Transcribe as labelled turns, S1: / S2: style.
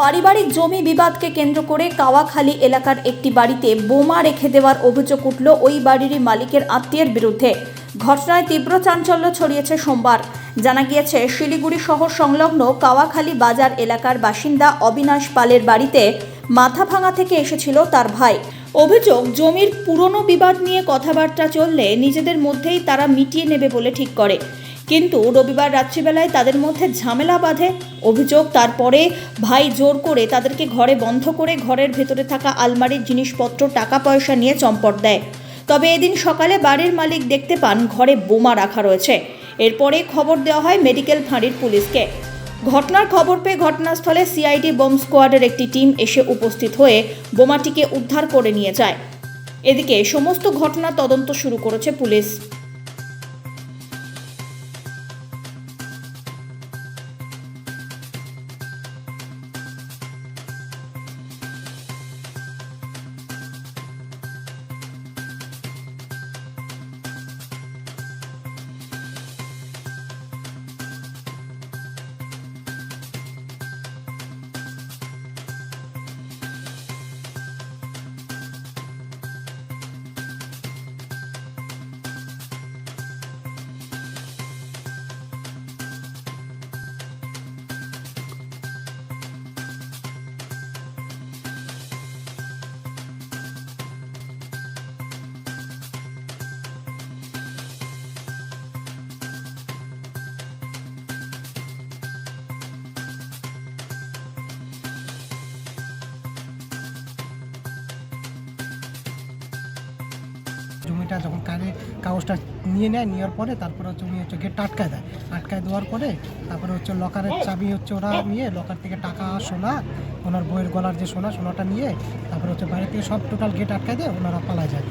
S1: পারিবারিক জমি বিবাদকে কেন্দ্র করে কাওয়াখালী এলাকার একটি বাড়িতে বোমা রেখে দেওয়ার অভিযোগ উঠল ওই বাড়িরই মালিকের আত্মীয়ের বিরুদ্ধে। ঘটনায় তীব্র চাঞ্চল্য ছড়িয়েছে সোমবার। জানা গিয়েছে, শিলিগুড়ি শহর সংলগ্ন কাওয়াখালী বাজার এলাকার বাসিন্দা অবিনাশ পালের বাড়িতে মাথা ভাঙা থেকে এসেছিল তার ভাই। অভিযোগ, জমির পুরনো বিবাদ নিয়ে কথাবার্তা চললে নিজেদের মধ্যেই তারা মিটিয়ে নেবে বলে ঠিক করে। কিন্তু রবিবার রাত্রিবেলায় তাদের মধ্যে ঝামেলা বাঁধে অভিযোগ। তারপরে ভাই জোর করে তাদেরকে ঘরে বন্ধ করে ঘরের ভেতরে থাকা আলমারির জিনিসপত্র টাকা পয়সা নিয়ে চম্পট দেয়। তবে এদিন সকালে বাড়ির মালিক দেখতে পান ঘরে বোমা রাখা রয়েছে। এরপরে খবর দেওয়া হয় মেডিকেল ফাঁড়ির পুলিশকে। ঘটনার খবর পেয়ে ঘটনাস্থলে সিআইডি বোম স্কোয়াডের একটি টিম এসে উপস্থিত হয়ে বোমাটিকে উদ্ধার করে নিয়ে যায়। এদিকে সমস্ত ঘটনা তদন্ত শুরু করেছে পুলিশ।
S2: জমিটা যখন কারে কাগজটা নিয়ে নেয়, নেওয়ার পরে তারপরে হচ্ছে উনি হচ্ছে গেটটা আটকায় দেয়। আটকায় দেওয়ার পরে তারপরে হচ্ছে লকারের চাবি হচ্ছে ওরা নিয়ে লকার থেকে টাকা, সোনা, ওনার বইয়ের গলার যে সোনা, সোনাটা নিয়ে তারপরে হচ্ছে বাইরে থেকে সব টোটাল গেট আটকায় দেয় ওনারা পালা যায়।